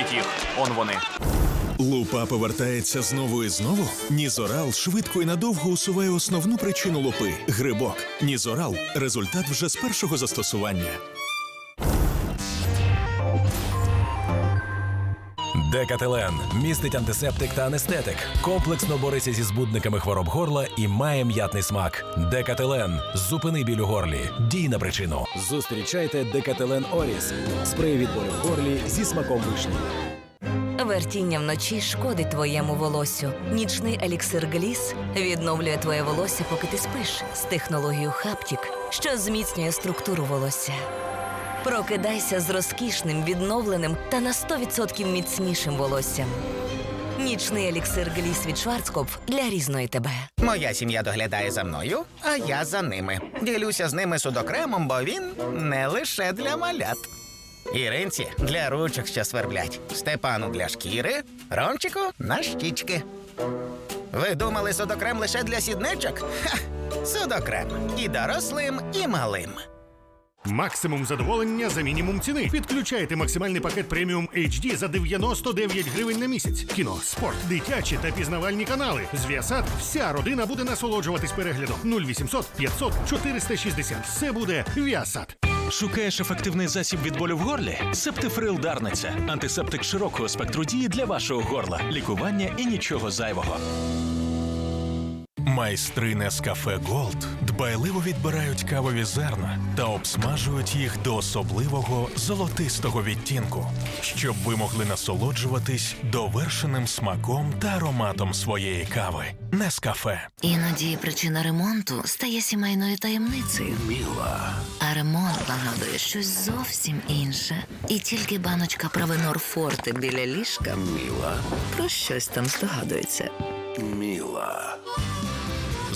Ловіть. Он вони. Лупа повертається знову і знову. Нізорал швидко і надовго усуває основну причину лупи грибок. Нізорал результат вже з першого застосування. Декателен містить антисептик та анестетик. Комплексно бореться зі збудниками хвороб горла і має м'ятний смак. Декателен зупини біль у горлі. Дій на причину. Зустрічайте Декателен Оріс. Спрей від болю в горлі зі смаком вишні. Вертіння вночі шкодить твоєму волосю. Нічний еліксир Гліс відновлює твоє волосся, поки ти спиш з технологією Хаптік, що зміцнює структуру волосся. Прокидайся з розкішним, відновленим та на 100% міцнішим волоссям. Нічний еліксир Гліс від Шварцкопф для різної тебе. Моя сім'я доглядає за мною, а я за ними. Ділюся з ними судокремом, бо він не лише для малят. Іринці для ручок, що сверблять, Степану для шкіри, Ромчику на щічки. Ви думали судокрем лише для сідничок? Ха! Судокрем і дорослим, і малим. Максимум задоволення за мінімум ціни. Підключайте максимальний пакет преміум HD за 99 гривень на місяць. Кіно, спорт, дитячі та пізнавальні канали. З Viasat вся родина буде насолоджуватись переглядом. 0800 500 460. Все буде Viasat. Шукаєш ефективний засіб від болю в горлі? Септифрил Дарниця. Антисептик широкого спектру дії для вашого горла. Лікування і нічого зайвого. Майстри Нескафе Голд дбайливо відбирають кавові зерна та обсмажують їх до особливого золотистого відтінку, щоб ви могли насолоджуватись довершеним смаком та ароматом своєї кави. Нескафе. Іноді причина ремонту стає сімейною таємницею. Міла. А ремонт нагадує щось зовсім інше. І тільки баночка Правенор Форте біля ліжка Міла про щось там здогадується.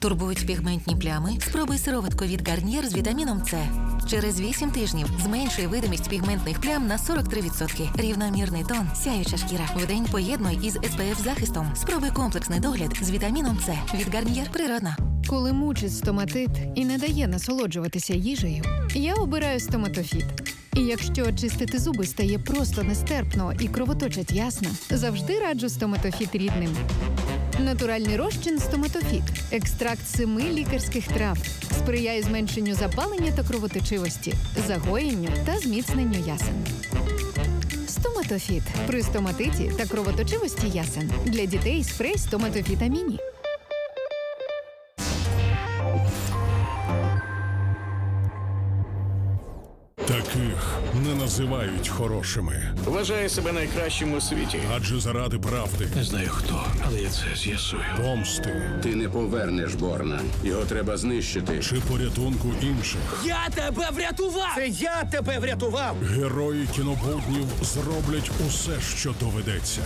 Турбують пігментні плями? Спробуй сироватку від Гарнієр з вітаміном С. Через 8 тижнів зменшує видимість пігментних плям на 43%. Рівномірний тон, сяюча шкіра. Вдень поєднуй із SPF захистом. Спробуй комплексний догляд з вітаміном С від Гарнієр природна. Коли мучить стоматит і не дає насолоджуватися їжею, я обираю стоматофіт. І якщо очистити зуби стає просто нестерпно і кровоточать ясно, завжди раджу стоматофіт рідним. Натуральний розчин стоматофіт, екстракт семи лікарських трав, сприяє зменшенню запалення та кровоточивості, загоєнню та зміцненню ясен. Стоматофіт при стоматиті та кровоточивості ясен для дітей спрей стоматофіта міні. Таких не називають хорошими. Вважає себе найкращим у світі. Адже заради правди, Не знаю хто, але я це з'ясую. помсти Ти не повернеш Борна. Його треба знищити. чи порятунку інших. Я тебе врятував! Це я тебе врятував! Герої кінобуднів зроблять усе, що доведеться.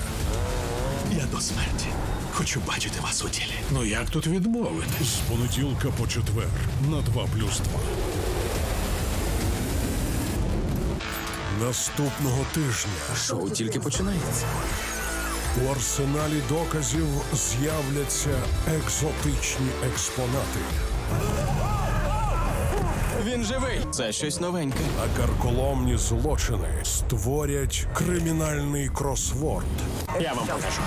Я до смерті. Хочу бачити вас у тілі. Ну як тут відмовити? З понеділка по четвер на 2 Наступного тижня Шоу тільки починається. у арсеналі доказів з'являться екзотичні експонати, Він живий. Це щось новеньке. а карколомні злочини створять кримінальний кросворд, Я вам покажу.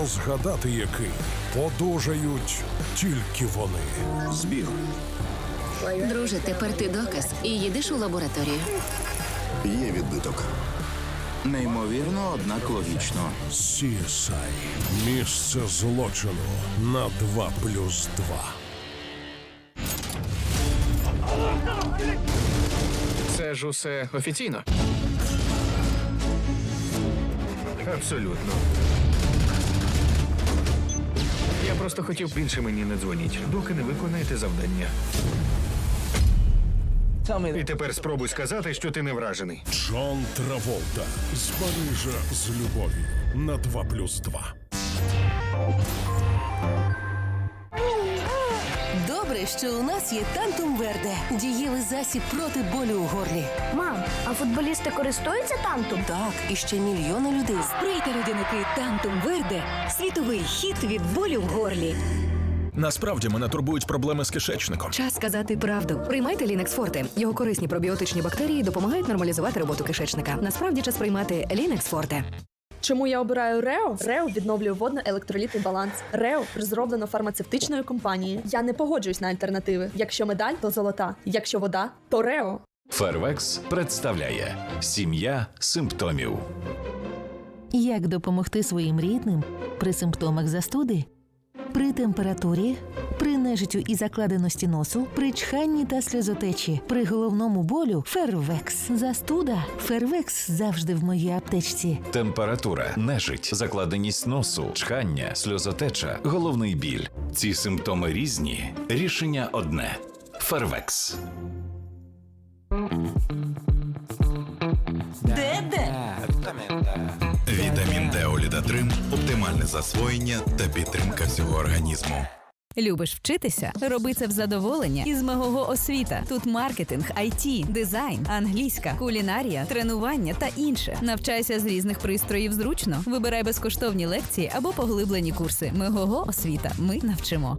розгадати який подужають тільки вони. Збіг. Друже, тепер ти доказ і їдеш у лабораторію. Є відбиток. Неймовірно, однак логічно. CSI. Місце злочину на 2 плюс 2. Це ж усе офіційно. Абсолютно. Я просто хотів більше мені не дзвоніть, доки не виконаєте завдання. І тепер спробуй сказати, що ти не вражений. Джон Траволта з Парижа з любов'ю на 2 плюс 2. Добре, що у нас є Тантум Верде. Дієвий засіб проти болю у горлі. Мам, а футболісти користуються тантум? Так, і ще мільйони людей. Сприйте людяники Тантум Верде світовий хід від болю в горлі. Насправді мене турбують проблеми з кишечником. Час сказати правду. Приймайте Лінекс Форте. Його корисні пробіотичні бактерії допомагають нормалізувати роботу кишечника. Насправді час приймати Лінекс Форте. Чому я обираю Рео? Рео відновлює водно-електролітний баланс. Рео зроблено фармацевтичною компанією. Я не погоджуюсь на альтернативи. Якщо медаль, то золота. Якщо вода, то Рео. Фервекс представляє сім'я симптомів. Як допомогти своїм рідним при симптомах застуди? При температурі, при нежиттю і закладеності носу, при чханні та сльозотечі, при головному болю Фервекс. Застуда. Фервекс завжди в моїй аптечці. Температура, нежить, закладеність носу, чхання, сльозотеча, головний біль. Ці симптоми різні. Рішення одне. Фервекс. Засвоєння та підтримка всього організму. Любиш вчитися? Роби це в задоволення із мого освіта. Тут маркетинг, IT, дизайн, англійська, кулінарія, тренування та інше. Навчайся з різних пристроїв зручно. Вибирай безкоштовні лекції або поглиблені курси. Мого освіта. Ми навчимо.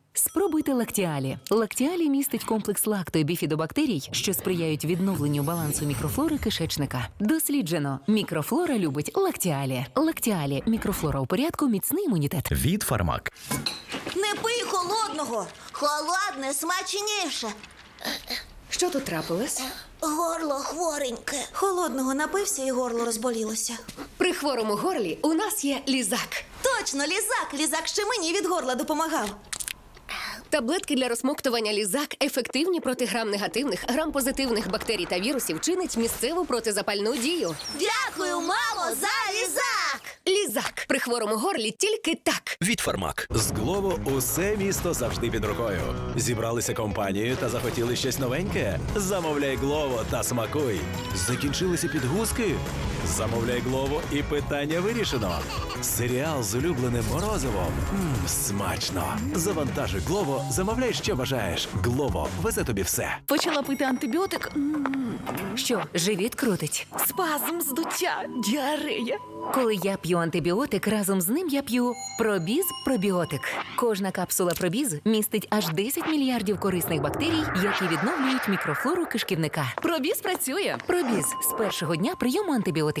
Спробуйте лактіалі. Лактіалі містить комплекс лакто і біфідобактерій, що сприяють відновленню балансу мікрофлори кишечника. Досліджено, мікрофлора любить лактіалі. Лактіалі мікрофлора у порядку, міцний імунітет. Від фармак. Не пий холодного. Холодне смачніше. Що тут трапилось? Горло хвореньке. Холодного напився і горло розболілося. При хворому горлі у нас є лізак. Точно, лізак. Лізак ще мені від горла допомагав. Таблетки для розмоктування лізак ефективні проти грам-негативних, грам-позитивних бактерій та вірусів чинить місцеву протизапальну дію. Дякую, мамо, за лізак. Лізак при хворому горлі тільки так. Від фармак. З Глово усе місто завжди під рукою. Зібралися компанією та захотіли щось новеньке. Замовляй Глово та смакуй. Закінчилися підгузки. Замовляй Глово і питання вирішено. Серіал з улюбленим морозивом. Мм, смачно. Завантажуй Глово, замовляй, що бажаєш. Глово везе тобі все. Почала пити антибіотик. Що, живіт крутить? Спазм, здуття, діарея. Коли я п'ю антибіотик, разом з ним я п'ю пробіз пробіотик. Кожна капсула пробіз містить аж 10 мільярдів корисних бактерій, які відновлюють мікрофлору кишківника. Пробіз працює. Пробіз з першого дня прийому антибіотиків.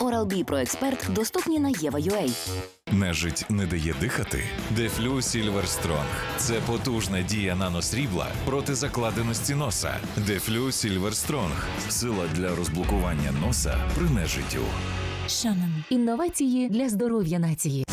Oral-B Pro Expert доступні на Єва.ua. Нежить не дає дихати. Дефлю Сільверстронг. Це потужна дія наносрібла проти закладеності носа. Дефлю Сільверстронг. Сила для розблокування носа при нежиттю. Шанан. Інновації для здоров'я нації.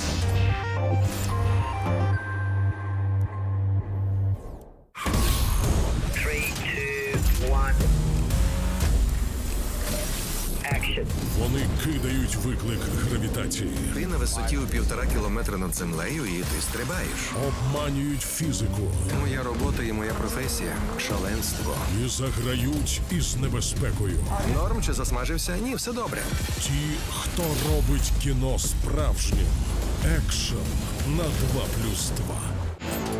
Виклик гравітації, Ти на висоті у півтора кілометра над землею і ти стрибаєш. обманюють фізику Моя робота і моя професія шаленство. і заграють із небезпекою. Норм чи засмажився? Ні, все добре. Ті, хто робить кіно справжнім. Екшен на 2 плюс 2.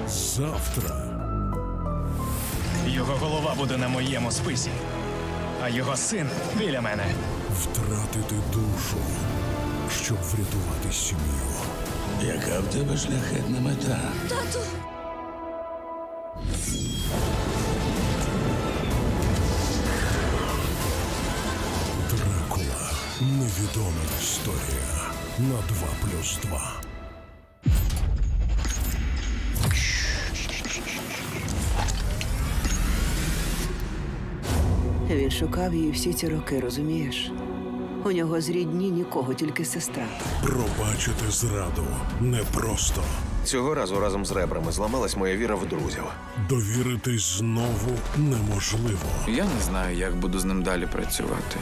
Завтра. Його голова буде на моєму списі, а його син біля мене. Втратити душу, щоб врятувати сім'ю. Яка в тебе шляхетна мета? Тату. Дракула. Невідома історія на 2 плюс 2. Він шукав її всі ці роки, розумієш? У нього з рідні нікого, тільки сестра. Пробачити зраду непросто. Цього разу разом з ребрами зламалась моя віра в друзів. Довіритись знову неможливо. Я не знаю, як буду з ним далі працювати.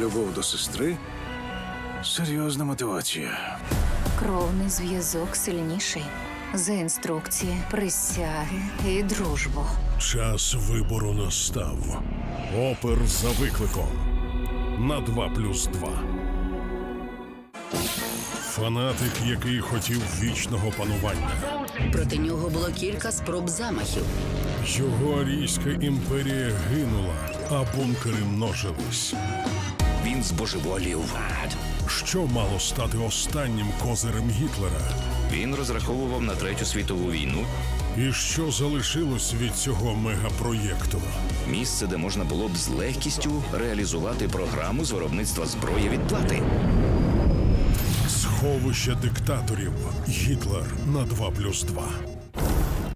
Любов до сестри серйозна мотивація. Кровний зв'язок сильніший за інструкції, присяги і дружбу. Час вибору настав. Опер за викликом. На 2 плюс 2. Фанатик, який хотів вічного панування. Проти нього було кілька спроб замахів. Його арійська імперія гинула, а бункери множились. Він збожеволів. Що мало стати останнім козирем Гітлера? Він розраховував на третю світову війну. І що залишилось від цього мегапроєкту? Місце, де можна було б з легкістю реалізувати програму з виробництва зброї відплати. Сховище диктаторів. Гітлер на 2 плюс 2.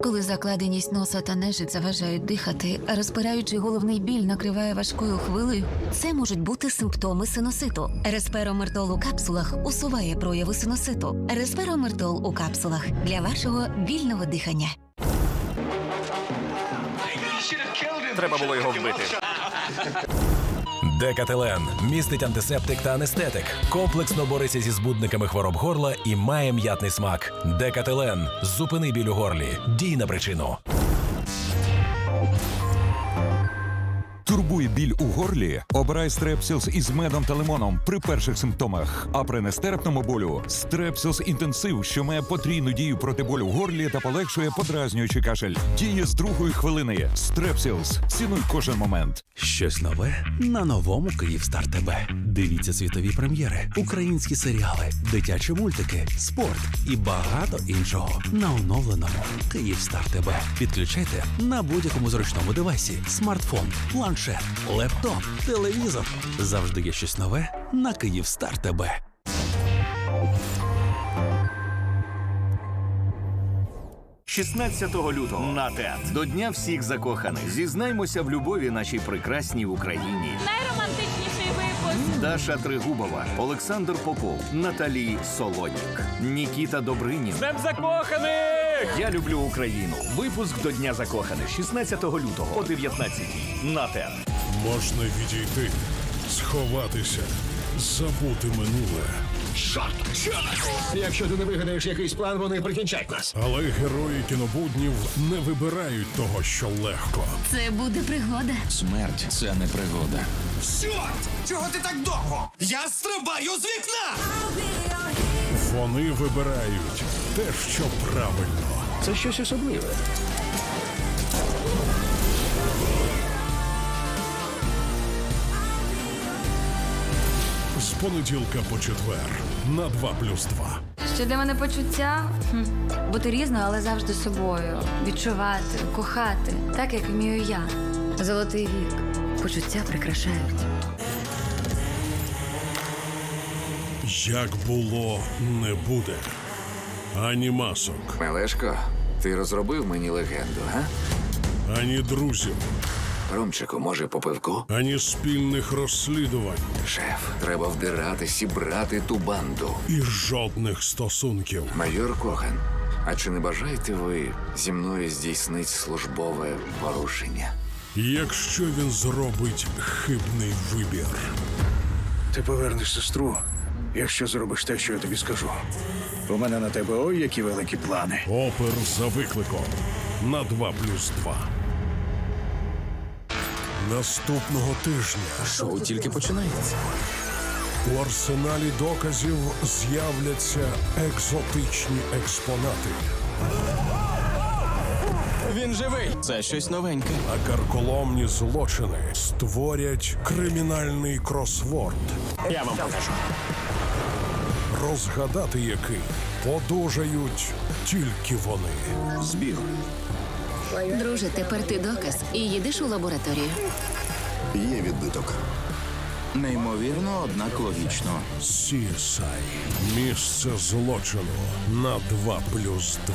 Коли закладеність носа та нежить заважають дихати, а розпираючий головний біль накриває важкою хвилею, це можуть бути симптоми синуситу. Респиромертол у капсулах усуває прояви синуситу. Респиромертол у капсулах для вашого вільного дихання. Треба було його вбити. Декателен містить антисептик та анестетик. Комплексно бореться зі збудниками хвороб горла і має м'ятний смак. Декателен зупини біль у горлі. Дій на причину. Турбує біль у горлі? Обирай стрепсілс із медом та лимоном при перших симптомах. А при нестерпному болю стрепсілс інтенсив, що має потрійну дію проти болю в горлі та полегшує подразнюючий кашель. Діє з другої хвилини. Стрепсілс. Цінуй кожен момент. Щось нове на новому Київстар ТБ. Дивіться світові прем'єри, українські серіали, дитячі мультики, спорт і багато іншого на оновленому Київстар ТБ. Підключайте на будь-якому зручному девайсі: смартфон, планшет, лептоп, телевізор. Завжди є щось нове на Київстар ТБ. – 16 лютого на ТЕТ. До Дня всіх закоханих. Зізнаймося в любові нашій прекрасній Україні. Найромантичніший випуск. Даша Тригубова, Олександр Попов, Наталій Солонік, Нікіта Добринін. Днем закоханих! Я люблю Україну. Випуск до Дня закоханих 16 лютого о 19 на ТЕТ. Можна відійти, сховатися, забути минуле. Якщо ти не вигадаєш якийсь план, вони прикінчать нас. Але герої кінобуднів не вибирають того, що легко. Це буде пригода. Смерть це не пригода. Чорт! Чого ти так довго? Я стрибаю з вікна! Вони вибирають те, що правильно. Це щось особливе. З понеділка по четвер на 2 плюс 2. Що для мене почуття? Хм. Бути різною, але завжди собою. Відчувати, кохати, так як вмію я. Золотий вік. Почуття прикрашають. Як було, не буде. Ані масок, Мелешко, ти розробив мені легенду, га? ані друзів, Ромчику, може, по пивку? ані спільних розслідувань Шеф, треба вдиратись і брати ту банду. і жодних стосунків. Майор Кохан, а чи не бажаєте ви зі мною здійснити службове порушення? Якщо він зробить хибний вибір. Ти повернеш сестру, якщо зробиш те, що я тобі скажу. У мене на тебе ой, які великі плани. Опер за викликом на 2 плюс 2. Наступного тижня Шоу тільки починається. у арсеналі доказів з'являться екзотичні експонати. Він живий. Це щось новеньке. А карколомні злочини створять кримінальний кросворд, Я вам покажу. Розгадати який подужають тільки вони. Збіг. Друже, тепер ти доказ і їдеш у лабораторію. Є відбиток. Неймовірно, однак логічно. Сісай. Місце злочину на 2 плюс 2.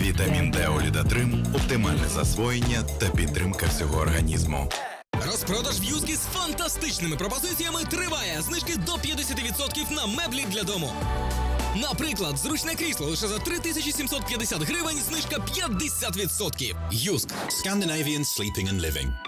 Вітамін Д Олідатрим оптимальне засвоєння та підтримка всього організму. Розпродаж в'юзки з фантастичними пропозиціями триває. Знижки до 50% на меблі для дому. Наприклад, зручне крісло лише за 3750 гривень, знижка 50%. Юск. Scandinavian Sleeping and Living.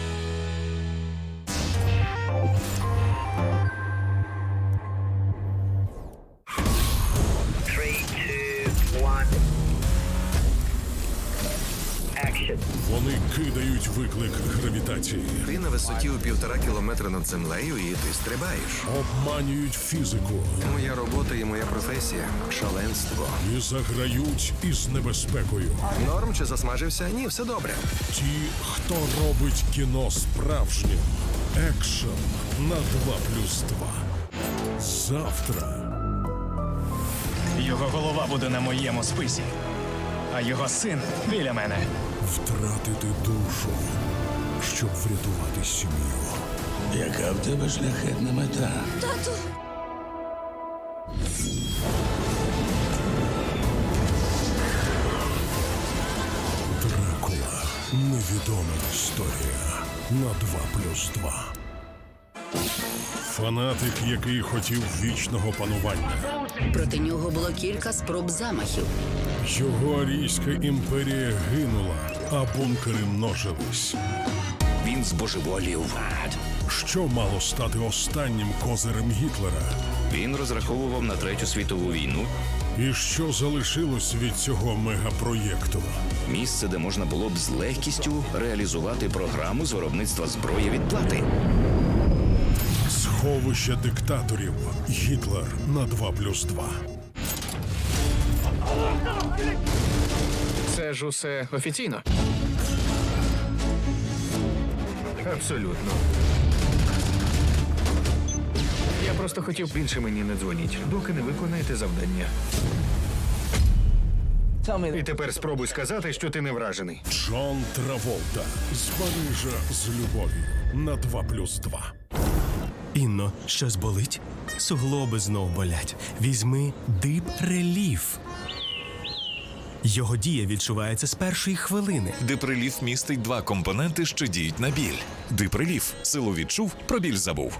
Кидають виклик гравітації, Ти на висоті у півтора кілометра над землею і ти стрибаєш. обманюють фізику Моя робота і моя професія шаленство. і заграють із небезпекою. Норм чи засмажився? Ні, все добре. Ті, хто робить кіно справжнім. Екшен на 2 плюс 2. Завтра Його голова буде на моєму списі, а його син біля мене. втратити душу, щоб врятувати сім'ю. Яка в тебе шляхетна мета? Тату! Дракула. Невідома історія на 2 плюс 2. Фанатик, який хотів вічного панування. Проти нього було кілька спроб замахів. Його арійська імперія гинула, а бункери множились. Він збожеволів. Що мало стати останнім козирем Гітлера? Він розраховував на третю світову війну. І що залишилось від цього мегапроєкту? Місце, де можна було б з легкістю реалізувати програму з виробництва зброї відплати. Сховище диктаторів. Гітлер на 2 Це ж усе офіційно. Абсолютно. Я просто хотів більше мені не дзвоніть, доки не виконаєте завдання. І тепер спробуй сказати, що ти не вражений. Джон Траволта з Парижа з любов'ю на 2 плюс 2. Інно, щось болить? Суглоби знов болять. Візьми дип реліф. Його дія відчувається з першої хвилини. Диприліф містить два компоненти, що діють на біль. Диприліф силу відчув, про біль забув.